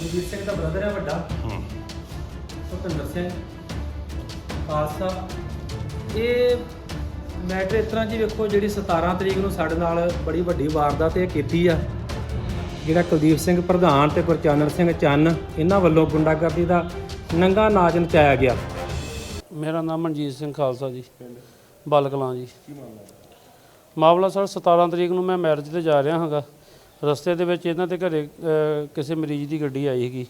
ਮਨਜੀਤ ਸਿੰਘ ਦਾ brother ਹੈ ਵੱਡਾ। ਹੂੰ। ਭੁਪਿੰਦਰ ਸਿੰਘ। ਖਾਲਸਾ। ਇਹ ਮੈਟਰ ਇਸ ਤਰ੍ਹਾਂ ਜੀ ਵੇਖੋ ਜਿਹੜੀ 17 ਤਰੀਕ ਨੂੰ ਸਾਡੇ ਨਾਲ ਬੜੀ ਵੱਡੀ ਵਾਰਦਾਤ ਇਹ ਕੀਤੀ ਆ ਜਿਹੜਾ ਕੁਲਦੀਪ ਸਿੰਘ ਪ੍ਰਧਾਨ ਤੇ ਗੁਰਚਾਨਣ ਸਿੰਘ ਚੰਨ ਇਹਨਾਂ ਵੱਲੋਂ ਗੁੰਡਾਗਰਦੀ ਦਾ ਨੰਗਾ ਨਾਚ ਨਚਾਇਆ ਗਿਆ। ਮੇਰਾ ਨਾਮ ਮਨਜੀਤ ਸਿੰਘ ਖਾਲਸਾ ਜੀ। ਬਲਕਲਾਂ ਜੀ। ਮਾਮਲਾ ਸਰ 17 ਤਰੀਕ ਨੂੰ ਮੈਂ ਮੈਰਿਜ ਤੇ ਜਾ ਰਿਹਾ ਹਾਂਗਾ। ਰਸਤੇ ਦੇ ਵਿੱਚ ਇਹਨਾਂ ਦੇ ਘਰੇ ਕਿਸੇ ਮਰੀਜ਼ ਦੀ ਗੱਡੀ ਆਈ ਸੀਗੀ।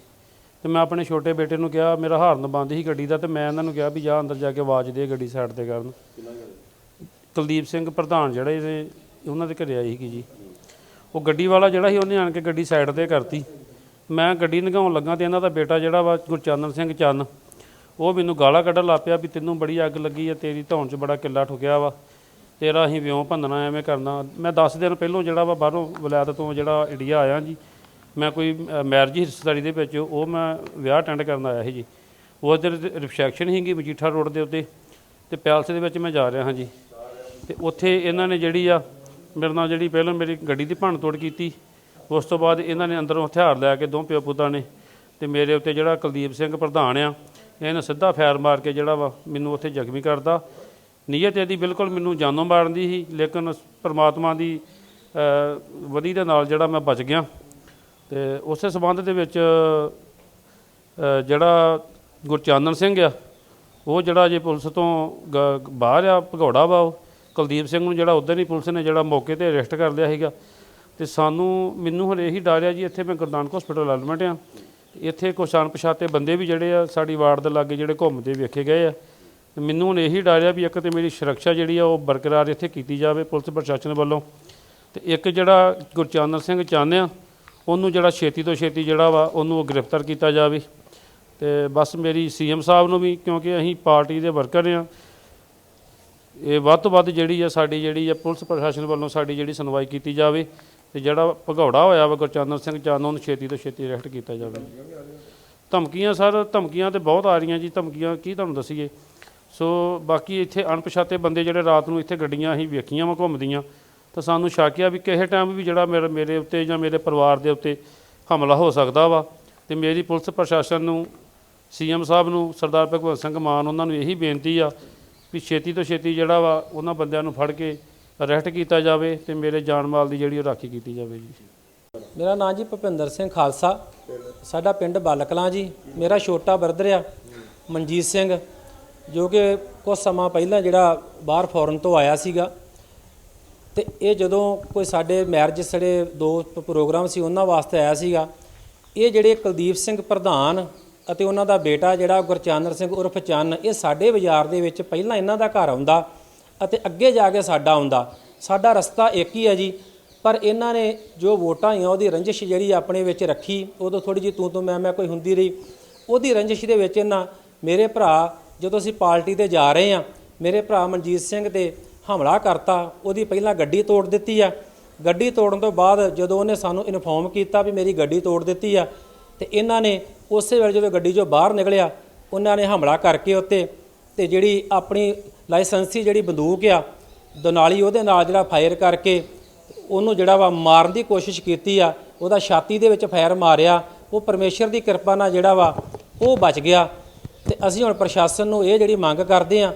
ਤੇ ਮੈਂ ਆਪਣੇ ਛੋਟੇ ਬੇਟੇ ਨੂੰ ਕਿਹਾ ਮੇਰਾ ਹਾਰਨ ਬੰਦ ਸੀ ਗੱਡੀ ਦਾ ਤੇ ਮੈਂ ਇਹਨਾਂ ਨੂੰ ਕਿਹਾ ਵੀ ਜਾ ਅੰਦਰ ਜਾ ਕੇ ਆਵਾਜ਼ ਦੇ ਗੱਡੀ ਸਾਈਡ ਤੇ ਕਰਨ। ਕੁਲਦੀਪ ਸਿੰਘ ਪ੍ਰਧਾਨ ਜਿਹੜਾ ਇਹਦੇ ਉਹਨਾਂ ਦੇ ਘਰੇ ਆਈ ਸੀਗੀ ਜੀ। ਉਹ ਗੱਡੀ ਵਾਲਾ ਜਿਹੜਾ ਸੀ ਉਹਨੇ ਆਣ ਕੇ ਗੱਡੀ ਸਾਈਡ ਤੇ ਕਰਤੀ। ਮੈਂ ਗੱਡੀ ਲੰਘਾਉਣ ਲੱਗਾ ਤੇ ਇਹਨਾਂ ਦਾ ਬੇਟਾ ਜਿਹੜਾ ਵਾ ਗੁਰਚੰਦਨ ਸਿੰਘ ਚੰਨ ਉਹ ਮੈਨੂੰ ਗਾਲਾਂ ਕੱਢਣ ਲੱਗ ਪਿਆ ਵੀ ਤੈਨੂੰ ਬੜੀ ਅੱਗ ਲੱਗੀ ਆ ਤੇਰੀ ਧੌਣ 'ਚ ਬੜਾ ਕਿੱਲਾ ਠੁਕਿਆ ਵਾ। ਤੇਰਾ ਅਸੀਂ ਵਿਉਂ ਭੰਨਣਾ, ਐਵੇਂ ਕਰਨਾ। ਮੈਂ 10 ਦਿਨ ਪਹਿਲੋਂ ਜਿਹੜਾ ਵਾ ਬਾਹਰੋਂ ਵਲਾਇਤ ਤੋਂ ਜਿਹੜਾ ਇੰਡੀਆ ਆਇਆ ਜੀ, ਮੈਂ ਕੋਈ ਮੈਰਿਜ ਹਿੱਸੇਦਾਰੀ ਦੇ ਵਿੱਚ ਉਹ ਮੈਂ ਵਿਆਹ ਅਟੈਂਡ ਕਰਨ ਆਇਆ ਸੀ ਜੀ। ਉਸ ਦਿਨ ਰਿਸੈਪਸ਼ਨ ਸੀਗੀ ਮਜੀਠਾ ਰੋਡ ਦੇ ਉੱਤੇ ਤੇ ਪੈਲਸ ਦੇ ਵਿੱਚ ਮੈਂ ਜਾ ਰਿਹਾ ਹਾਂ ਜੀ। ਤੇ ਉੱਥੇ ਇਹਨਾਂ ਨੇ ਜਿਹੜੀ ਆ, ਮੇਰੇ ਨਾਲ ਜਿਹੜੀ ਪਹਿਲਾਂ ਮੇਰੀ ਗੱਡੀ ਦੀ ਭੰਨ ਤੋੜ ਕੀਤੀ, ਉਸ ਤੋਂ ਬਾਅਦ ਇਹਨਾਂ ਨੇ ਅੰਦਰੋਂ ਹਥਿਆਰ ਲੈ ਕੇ ਦੋ ਪਿਓ ਪੁੱਤਾਂ ਨੇ ਤੇ ਮੇਰੇ ਉੱਤੇ ਜਿਹੜਾ ਕੁਲਦੀਪ ਸਿੰਘ ਪ੍ਰਧਾਨ ਆ, ਇਹਨੇ ਸਿੱਧਾ ਫਾਇਰ ਮਾਰ ਕੇ ਜਿਹੜਾ ਵਾ ਮੈਨੂੰ ਉੱਥੇ ਜ਼ਖਮੀ ਕਰਦਾ ਨੀਅਤ ਇਹਦੀ ਬਿਲਕੁਲ ਮੈਨੂੰ ਜਾਨੋਂ ਮਾਰਨ ਦੀ ਸੀ, ਲੇਕਿਨ ਪ੍ਰਮਾਤਮਾ ਦੀ ਵਧੀ ਦੇ ਨਾਲ ਜਿਹੜਾ ਮੈਂ ਬਚ ਗਿਆ। ਤੇ ਉਸੇ ਸਬੰਧ ਦੇ ਵਿੱਚ ਜਿਹੜਾ ਗੁਰਚਾਨਨ ਸਿੰਘ ਆ, ਉਹ ਜਿਹੜਾ ਜੇ ਪੁਲਿਸ ਤੋਂ ਗ- ਬਾਹਰ ਆ, ਭਗੌੜਾ ਵਾ ਉਹ, ਕੁਲਦੀਪ ਸਿੰਘ ਨੂੰ ਜਿਹੜਾ ਉਦੋਂ ਹੀ ਪੁਲਿਸ ਨੇ ਜਿਹੜਾ ਮੌਕੇ ਤੇ ਅਰੈਸਟ ਕਰ ਲਿਆ ਸੀਗਾ। ਤੇ ਸਾਨੂੰ, ਮੈਨੂੰ ਹੁਣ ਇਹੀ ਡਰ ਆ ਜੀ, ਇੱਥੇ ਮੈਂ ਗੁਰੂ ਨਾਨਕ ਹਸਪੀਟਲ ਐਡਮਿਟ ਆ। ਇੱਥੇ ਕੁਛ ਅਣਪਛਾਤੇ ਬੰਦੇ ਵੀ ਜਿਹੜੇ ਆ, ਸਾਡੀ ਵਾਰਡ ਦੇ ਲਾਗੇ ਜਿਹੜੇ ਘੁੰਮਦੇ ਵੇਖੇ ਗਏ ਆ। ਤੇ ਮੈਨੂੰ ਹੁਣ ਇਹੀ ਡਰ ਆ ਵੀ ਇੱਕ ਤੇ ਮੇਰੀ ਸੁਰੱਖਿਆ ਜਿਹੜੀ ਆ ਉਹ ਬਰਕਰਾਰ ਇੱਥੇ ਕੀਤੀ ਜਾਵੇ ਪੁਲਿਸ ਪ੍ਰਸ਼ਾਸਨ ਵੱਲੋਂ। ਤੇ ਇੱਕ ਜਿਹੜਾ ਗੁਰਚਾਨਣ ਸਿੰਘ ਚਾਹੁੰਦੇ ਆ ਉਹਨੂੰ ਜਿਹੜਾ ਛੇਤੀ ਤੋਂ ਛੇਤੀ ਜਿਹੜਾ ਵਾ ਉਹਨੂੰ ਗ੍ਰਿਫਤਾਰ ਕੀਤਾ ਜਾਵੇ। ਤੇ ਬਸ ਮੇਰੀ ਸੀਐਮ ਸਾਹਿਬ ਨੂੰ ਵੀ ਕਿਉਂਕਿ ਅਸੀਂ ਪਾਰਟੀ ਦੇ ਵਰਕਰ ਆ, ਇਹ ਵੱਧ ਤੋਂ ਵੱਧ ਜਿਹੜੀ ਆ ਸਾਡੀ ਜਿਹੜੀ ਆ ਪੁਲਿਸ ਪ੍ਰਸ਼ਾਸਨ ਵੱਲੋਂ ਸਾਡੀ ਜਿਹੜੀ ਸੁਣਵਾਈ ਕੀਤੀ ਜਾਵੇ ਤੇ ਜਿਹੜਾ ਭਗੌੜਾ ਹੋਇਆ ਵਾ ਗੁਰਚੰਦਰ ਸਿੰਘ ਚਾਨਣ ਉਹਨੂੰ ਛੇਤੀ ਤੋਂ ਛੇਤੀ ਅਰੈਸਟ ਕੀਤਾ ਜਾਵੇ। ਧਮਕੀਆਂ ਸਰ, ਧਮਕੀਆਂ ਤੇ ਬਹੁਤ ਆ ਰਹੀਆਂ ਜੀ, ਧਮਕੀਆਂ ਕੀ ਤੁਹਾਨੂੰ ਦੱਸੀਏ? ਸੋ ਬਾਕੀ ਇੱਥੇ ਅਣਪਛਾਤੇ ਬੰਦੇ ਜਿਹੜੇ ਰਾਤ ਨੂੰ ਇੱਥੇ ਗੱਡੀਆਂ ਅਸੀਂ ਵੇਖੀਆਂ ਵਾ ਘੁੰਮਦੀਆਂ, ਤਾਂ ਸਾਨੂੰ ਸ਼ੱਕ ਆ ਵੀ ਕਿਸੇ ਟਾਈਮ ਵੀ ਜਿਹੜਾ ਮੇਰੇ ਮੇਰੇ ਉੱਤੇ ਜਾਂ ਮੇਰੇ ਪਰਿਵਾਰ ਦੇ ਉੱਤੇ ਹਮਲਾ ਹੋ ਸਕਦਾ ਵਾ। ਤੇ ਮੇਰੀ ਪੁਲਿਸ ਪ੍ਰਸ਼ਾਸਨ ਨੂੰ, ਸੀਐਮ ਸਾਹਿਬ ਨੂੰ, ਸਰਦਾਰ ਭਗਵੰਤ ਸਿੰਘ ਮਾਨ ਉਹਨਾਂ ਨੂੰ ਇਹੀ ਬੇਨਤੀ ਆ ਵੀ ਛੇਤੀ ਤੋਂ ਛੇਤੀ ਜਿਹੜਾ ਵਾ ਉਹਨਾਂ ਬੰਦਿਆਂ ਨੂੰ ਫੜ ਕੇ ਅਰੈਸਟ ਕੀਤਾ ਜਾਵੇ ਤੇ ਮੇਰੇ ਜਾਨ ਮਾਲ ਦੀ ਜਿਹੜੀ ਉਹ ਰਾਖੀ ਕੀਤੀ ਜਾਵੇ ਜੀ। ਮੇਰਾ ਨਾਮ ਜੀ ਭੁਪਿੰਦਰ ਸਿੰਘ ਖਾਲਸਾ। ਸਾਡਾ ਪਿੰਡ ਬਾਲਕਲਾਂ ਜੀ। ਮੇਰਾ ਛੋਟਾ ਬ੍ਰਦਰ ਆ, ਮਨਜੀਤ ਸਿੰਘ। ਜੋ ਕਿ ਕੁਝ ਸਮਾਂ ਪਹਿਲਾਂ ਜਿਹੜਾ ਬਾਹਰ ਫੋਰਨ ਤੋਂ ਆਇਆ ਸੀਗਾ। ਤੇ ਇਹ ਜਦੋਂ ਕੋਈ ਸਾਡੇ ਮੈਰਿਜ ਸੜੇ ਦੋ ਪ੍ਰੋਗਰਾਮ ਸੀ, ਉਹਨਾਂ ਵਾਸਤੇ ਆਇਆ ਸੀਗਾ। ਇਹ ਜਿਹੜੇ ਕੁਲਦੀਪ ਸਿੰਘ ਪ੍ਰਧਾਨ ਅਤੇ ਉਹਨਾਂ ਦਾ ਬੇਟਾ ਜਿਹੜਾ ਗੁਰਚਾਨਰ ਸਿੰਘ ਉਰਫ ਚੰਨ, ਇਹ ਸਾਡੇ ਬਾਜ਼ਾਰ ਦੇ ਵਿੱਚ ਪਹਿਲਾਂ ਇਹਨਾਂ ਦਾ ਘਰ ਆਉਂਦਾ ਅਤੇ ਅੱਗੇ ਜਾ ਕੇ ਸਾਡਾ ਆਉਂਦਾ। ਸਾਡਾ ਰਸਤਾ ਇੱਕ ਹੀ ਹੈ ਜੀ, ਪਰ ਇਹਨਾਂ ਨੇ ਜੋ ਵੋਟਾਂ ਆਈਆਂ, ਉਹਦੀ ਰੰਜਿਸ਼ ਜਿਹੜੀ ਆਪਣੇ ਵਿੱਚ ਰੱਖੀ। ਉਦੋਂ ਥੋੜੀ ਜਿਹੀ ਤੂੰ ਤੂੰ ਮੈਂ ਮੈਂ ਕੋਈ ਹੁੰਦੀ ਰਹੀ। ਉਹਦੀ ਰੰਜਿਸ਼ ਦੇ ਵਿੱਚ ਇਹਨਾਂ ਮੇਰੇ ਭਰਾ ਜਦੋਂ ਅਸੀਂ ਪਾਰਟੀ ਤੇ ਜਾ ਰਹੇ ਆ ਮੇਰੇ ਭਰਾ ਮਨਜੀਤ ਸਿੰਘ ਤੇ ਹਮਲਾ ਕਰਤਾ, ਉਹਦੀ ਪਹਿਲਾਂ ਗੱਡੀ ਤੋੜ ਦਿੱਤੀ ਆ। ਗੱਡੀ ਤੋੜਨ ਤੋਂ ਬਾਅਦ ਜਦੋਂ ਉਹਨੇ ਸਾਨੂੰ ਇਨਫੋਰਮ ਕੀਤਾ ਵੀ ਮੇਰੀ ਗੱਡੀ ਤੋੜ ਦਿੱਤੀ ਆ, ਤੇ ਇਹਨਾਂ ਨੇ ਉਸੇ ਵੇਲੇ ਜਦੋਂ ਗੱਡੀ 'ਚੋਂ ਬਾਹਰ ਨਿਕਲਿਆ, ਉਹਨਾਂ ਨੇ ਹਮਲਾ ਕਰਕੇ ਉੱਤੇ ਤੇ ਜਿਹੜੀ ਆਪਣੀ ਲਾਇਸੈਂਸੀ ਜਿਹੜੀ ਬੰਦੂਕ ਆ, ਦਨਾਲੀ ਉਹਦੇ ਨਾਲ ਜਿਹੜਾ ਫਾਇਰ ਕਰਕੇ ਉਹਨੂੰ ਜਿਹੜਾ ਵਾ ਮਾਰਨ ਦੀ ਕੋਸ਼ਿਸ਼ ਕੀਤੀ ਆ, ਉਹਦਾ ਛਾਤੀ ਦੇ ਵਿੱਚ ਫਾਇਰ ਮਾਰਿਆ, ਉਹ ਪਰਮੇਸ਼ਰ ਦੀ ਕਿਰਪਾ ਨਾਲ ਜਿਹੜਾ ਵਾ ਉਹ ਬਚ ਗਿਆ। ਤੇ ਅਸੀਂ ਹੁਣ ਪ੍ਰਸ਼ਾਸਨ ਨੂੰ ਇਹ ਜਿਹੜੀ ਮੰਗ ਕਰਦੇ ਆ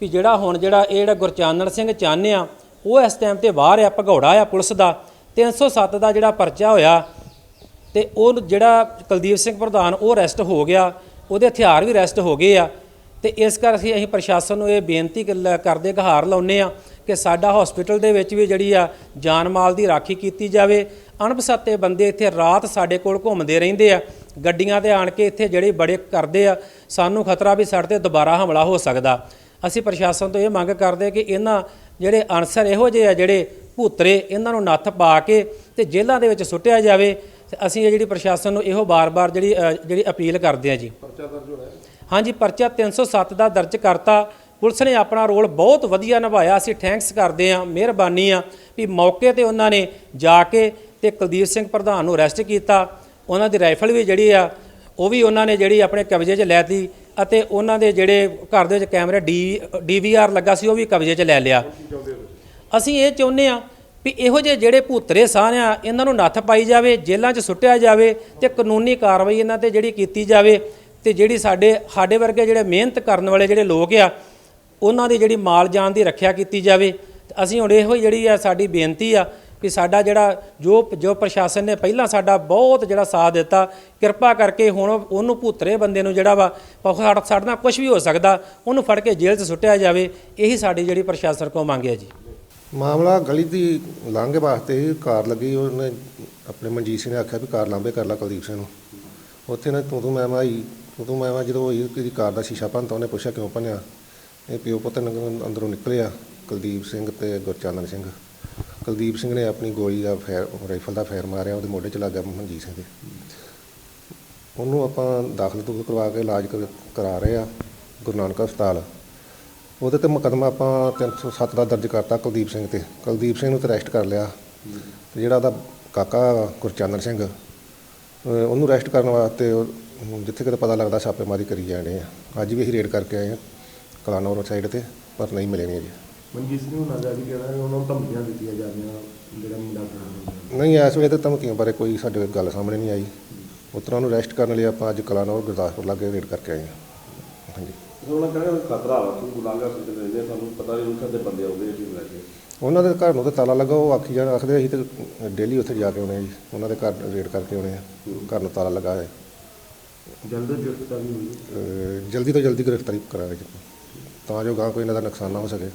ਵੀ ਜਿਹੜਾ ਹੁਣ ਜਿਹੜਾ ਇਹ ਜਿਹੜਾ ਗੁਰਚਾਨਣ ਸਿੰਘ ਚੰਨ ਆ ਉਹ ਇਸ ਟਾਈਮ ਤੇ ਬਾਹਰ ਆ, ਭਗੌੜਾ ਆ ਪੁਲਿਸ ਦਾ 307 ਦਾ ਜਿਹੜਾ ਪਰਚਾ ਹੋਇਆ, ਤੇ ਉਹ ਜਿਹੜਾ ਕੁਲਦੀਪ ਸਿੰਘ ਪ੍ਰਧਾਨ ਉਹ ਅਰੈਸਟ ਹੋ ਗਿਆ, ਉਹਦੇ ਹਥਿਆਰ ਵੀ ਅਰੈਸਟ ਹੋ ਗਏ ਆ, ਤੇ ਇਸ ਕਰਕੇ ਅਸੀਂ ਪ੍ਰਸ਼ਾਸਨ ਨੂੰ ਇਹ ਬੇਨਤੀ ਕਰ- ਕਰਦੇ ਗਹਾਰ ਲਾਉਨੇ ਆ ਕਿ ਸਾਡਾ ਹਸਪੀਟਲ ਦੇ ਵਿੱਚ ਵੀ ਜਿਹੜੀ ਆ ਜਾਨ ਮਾਲ ਦੀ ਰਾਖੀ ਕੀਤੀ ਜਾਵੇ। ਅਣਪਛਾਤੇ ਬੰਦੇ ਇੱਥੇ ਰਾਤ ਸਾਡੇ ਕੋਲ ਘੁੰਮਦੇ ਰਹਿੰਦੇ ਆ ਗੱਡੀਆਂ ਤੇ ਆਣ ਕੇ ਇੱਥੇ ਜਿਹੜੇ ਬੜੇ ਕਰਦੇ ਆ ਸਾਨੂੰ ਖਤਰਾ ਵੀ ਸਾਡੇ ਤੇ ਦੁਬਾਰਾ ਹਮਲਾ ਹੋ ਸਕਦਾ। ਅਸੀਂ ਪ੍ਰਸ਼ਾਸਨ ਤੋਂ ਇਹ ਮੰਗ ਕਰਦੇ ਕਿ ਇਹਨਾਂ ਜਿਹੜੇ ਅਨਸਰ ਇਹੋ ਜਿਹੇ ਆ ਜਿਹੜੇ ਭੂਤਰੇ ਇਹਨਾਂ ਨੂੰ ਨੱਥ ਪਾ ਕੇ ਤੇ ਜੇਲ੍ਹਾਂ ਦੇ ਵਿੱਚ ਸੁੱਟਿਆ ਜਾਵੇ। ਅਸੀਂ ਇਹ ਜਿਹੜੀ ਪ੍ਰਸ਼ਾਸਨ ਨੂੰ ਇਹੋ ਬਾਰ-ਬਾਰ ਜਿਹੜੀ ਜਿਹੜੀ ਅਪੀਲ ਕਰਦੇ ਆ ਜੀ। ਪਰਚਾ ਦਰਜ ਹੋਇਆ ਹਾਂਜੀ ਪਰਚਾ 307 ਦਾ ਦਰਜ ਕਰਤਾ। ਪੁਲਿਸ ਨੇ ਆਪਣਾ ਰੋਲ ਬਹੁਤ ਵਧੀਆ ਨਿਭਾਇਆ। ਅਸੀਂ ਥੈਂਕਸ ਕਰਦੇ ਆ ਮਿਹਰਬਾਨੀ ਆ ਵੀ ਮੌਕੇ ਤੇ ਉਹਨਾਂ ਨੇ ਜਾ ਕੇ ਤੇ ਕੁਲਦੀਪ ਸਿੰਘ ਪ੍ਰਧਾਨ ਨੂੰ ਅਰੈਸਟ ਕੀਤਾ। ਉਹਨਾਂ ਦੀ ਰਾਈਫਲ ਵੀ ਜਿਹੜੀ ਆ, ਉਹ ਵੀ ਉਹਨਾਂ ਨੇ ਜਿਹੜੀ ਆਪਣੇ ਕਬਜ਼ੇ 'ਚ ਲੈਤੀ ਅਤੇ ਉਹਨਾਂ ਦੇ ਜਿਹੜੇ ਘਰ ਦੇ ਵਿੱਚ ਕੈਮਰੇ ਡੀ, ਡੀਵੀਆਰ ਲੱਗਾ ਸੀ, ਉਹ ਵੀ ਕਬਜ਼ੇ 'ਚ ਲੈ ਲਿਆ। ਅਸੀਂ ਇਹ ਚਾਹੁੰਦੇ ਆ ਵੀ ਇਹੋ ਜਿਹੇ ਜਿਹੜੇ ਭੂਤਰੇ ਸਾਹ ਆ, ਇਹਨਾਂ ਨੂੰ ਨੱਥ ਪਾਈ ਜਾਵੇ, ਜੇਲ੍ਹਾਂ 'ਚ ਸੁੱਟਿਆ ਜਾਵੇ ਤੇ ਕਾਨੂੰਨੀ ਕਾਰਵਾਈ ਇਹਨਾਂ ਤੇ ਜਿਹੜੀ ਕੀਤੀ ਜਾਵੇ ਤੇ ਜਿਹੜੀ ਸਾਡੇ ਸਾਡੇ ਵਰਗੇ ਜਿਹੜੇ ਮਿਹਨਤ ਕਰਨ ਵਾਲੇ ਜਿਹੜੇ ਲੋਕ ਆ, ਉਹਨਾਂ ਦੀ ਜਿਹੜੀ ਮਾਲ ਜਾਨ ਦੀ ਰੱਖਿਆ ਕੀਤੀ ਜਾਵੇ। ਤੇ ਅਸੀਂ ਹੁਣ ਇਹੋ ਹੀ ਜਿਹੜੀ ਆ ਸਾਡੀ ਬੇਨਤੀ ਆ ਵੀ ਸਾਡਾ ਜਿਹੜਾ ਜੋ ਜੋ ਪ੍ਰਸ਼ਾਸਨ ਨੇ ਪਹਿਲਾਂ ਸਾਡਾ ਬਹੁਤ ਜਿਹੜਾ ਸਾਥ ਦਿੱਤਾ, ਕਿਰਪਾ ਕਰਕੇ ਹੁਣ ਉਹਨੂੰ ਭੂਤਰੇ ਬੰਦੇ ਨੂੰ ਜਿਹੜਾ ਵਾ ਭਾਵੇਂ ਸਾਡਾ, ਸਾਡੇ ਨਾਲ ਕੁਝ ਵੀ ਹੋ ਸਕਦਾ, ਉਹਨੂੰ ਫੜ ਕੇ ਜੇਲ੍ਹ 'ਚ ਸੁੱਟਿਆ ਜਾਵੇ, ਇਹੀ ਸਾਡੀ ਜਿਹੜੀ ਪ੍ਰਸ਼ਾਸਨ ਕੋਲ ਮੰਗ ਹੈ ਜੀ। ਮਾਮਲਾ ਗਲੀ ਦੀ ਲਾਂਘੇ ਵਾਸਤੇ ਕਾਰ ਲੱਗੀ, ਉਹਨੇ ਆਪਣੇ ਮਨਜੀਤ ਸਿੰਘ ਨੇ ਆਖਿਆ ਵੀ ਕਾਰ ਲਾਂਬੇ ਕਰ ਲਾ ਕੁਲਦੀਪ ਸਿੰਘ ਨੂੰ। ਉੱਥੇ ਨਾ ਤੂੰ ਤੂੰ ਮੈਂ ਮੈਂ ਤੂੰ ਤੂੰ ਮੈਂ ਮੈਂ ਜਦੋਂ ਹੋਈ ਕਿ ਕਾਰ ਦਾ ਸ਼ੀਸ਼ਾ ਭੰਨਤਾ, ਉਹਨੇ ਪੁੱਛਿਆ ਕਿਉਂ ਭੰਨਿਆ? ਇਹ ਪਿਓ ਪੁੱਤ ਅੰਦਰੋਂ ਨਿਕਲਿਆ, ਕੁਲਦੀਪ ਸਿੰਘ ਤੇ ਗੁਰਚੰਦਨ ਸਿੰਘ। ਕੁਲਦੀਪ ਸਿੰਘ ਨੇ ਆਪਣੀ ਗੋਲੀ ਦਾ ਫੈਰ ਰਾਈਫਲ ਦਾ ਫੈਰ ਮਾਰਿਆ, ਉਹਦੇ ਮੋਢੇ 'ਚ ਲੱਗ ਗਿਆ ਮਨਜੀਤ ਸਿੰਘ ਦੇ। ਉਹਨੂੰ ਆਪਾਂ ਦਾਖਲ ਦੂਖਲ ਕਰਵਾ ਕੇ ਇਲਾਜ ਕਰ- ਕਰਾ ਰਹੇ ਆ, ਗੁਰੂ ਨਾਨਕ ਹਸਪਤਾਲ। ਉਹਦੇ ਤੇ ਮੁਕੱਦਮਾ ਆਪਾਂ 307 ਦਾ ਦਰਜ ਕਰਤਾ ਕੁਲਦੀਪ ਸਿੰਘ ਤੇ। ਕੁਲਦੀਪ ਸਿੰਘ ਨੂੰ ਤੇ ਅਰੈਸਟ ਕਰ ਲਿਆ। ਤੇ ਜਿਹੜਾ ਉਹਦਾ ਕਾਕਾ ਗੁਰਚੰਦਨ ਸਿੰਘ ਉਹਨੂੰ ਅਰੈਸਟ ਕਰਨ ਵਾਸਤੇ ਉਹ ਜਿੱਥੇ ਕਿਤੇ ਪਤਾ ਲੱਗਦਾ ਛਾਪੇਮਾਰੀ ਕਰੀ ਜਾਣੇ ਆ। ਅੱਜ ਵੀ ਅਸੀਂ ਰੇਡ ਕਰਕੇ ਆਏ ਆ, ਕਲਾਨੌਰ ਸਾਈਡ ਤੇ, ਪਰ ਨਹੀਂ ਮਿਲੇ ਨੇ ਜੀ ਮਨਜੀਤ ਸਿੰਘ ਨੂੰ ਨਜ਼ਰ ਵੀ ਕਿਹਾ ਉਹਨਾਂ ਨੂੰ ਧਮਕੀਆਂ ਦਿੱਤੀਆਂ ਜਾ ਰਹੀਆਂ ਜਿਹੜਾ ਮੁੰਡਾ ਫੜਿਆ ਨਹੀਂ ਇਸ ਵੇਲੇ ਤਾਂ ਧਮਕੀਆਂ ਬਾਰੇ ਕੋਈ ਸਾਡੇ ਕੋਲ ਗੱਲ ਸਾਹਮਣੇ ਨਹੀਂ ਆਈ। ਉਤਰਾਂ ਨੂੰ ਅਰੈਸਟ ਕਰਨ ਲਈ ਆਪਾਂ ਅੱਜ ਕਲਾਨੌਰ ਗੁਰਦਾਸਪੁਰ ਲਾਗੇ ਰੇਡ ਕਰਕੇ ਆਏ ਹਾਂ। ਹਾਂਜੀ। ਉਹਨਾਂ ਕਹਿੰਦੇ ਖਤਰਾ ਵਾ ਤੂੰ ਗੁਲਾਂਗਾ ਸਿੱਧ ਰਹਿੰਦੇ ਸਾਨੂੰ ਪਤਾ ਨਹੀਂ ਉਹਨਾਂ ਦੇ ਬੰਦੇ ਆਉਂਦੇ ਜੀ ਲੈ ਕੇ। ਉਹਨਾਂ ਦੇ ਘਰ ਨੂੰ ਤਾਂ ਤਾਲਾ ਲੱਗਾ ਉਹ ਆਖੀ ਜਾਣ ਆਖਦੇ ਅਸੀਂ ਤੇ ਡੇਲੀ ਉੱਥੇ ਜਾ ਕੇ ਆਉਣੇ ਆ ਜੀ। ਉਹਨਾਂ ਦੇ ਘਰ ਰੇਡ ਕਰਕੇ ਆਉਣੇ ਆ। ਘਰ ਨੂੰ ਤਾਲਾ ਲੱਗਾ ਹੈ ਜਲਦ ਗ੍ਰਿਫਤਾਰੀ ਹੋਈ। ਅਹ ਜਲਦੀ ਤੋਂ ਜਲਦੀ ਗ੍ਰਿਫਤਾਰੀ ਕਰਾਂਗੇ ਜੀ ਤਾਂ ਜੋ ਗਾਂ ਕੋਈ ਇਹਨਾਂ ਦਾ ਨੁਕਸਾਨ ਨਾ ਹੋ ਸਕੇ।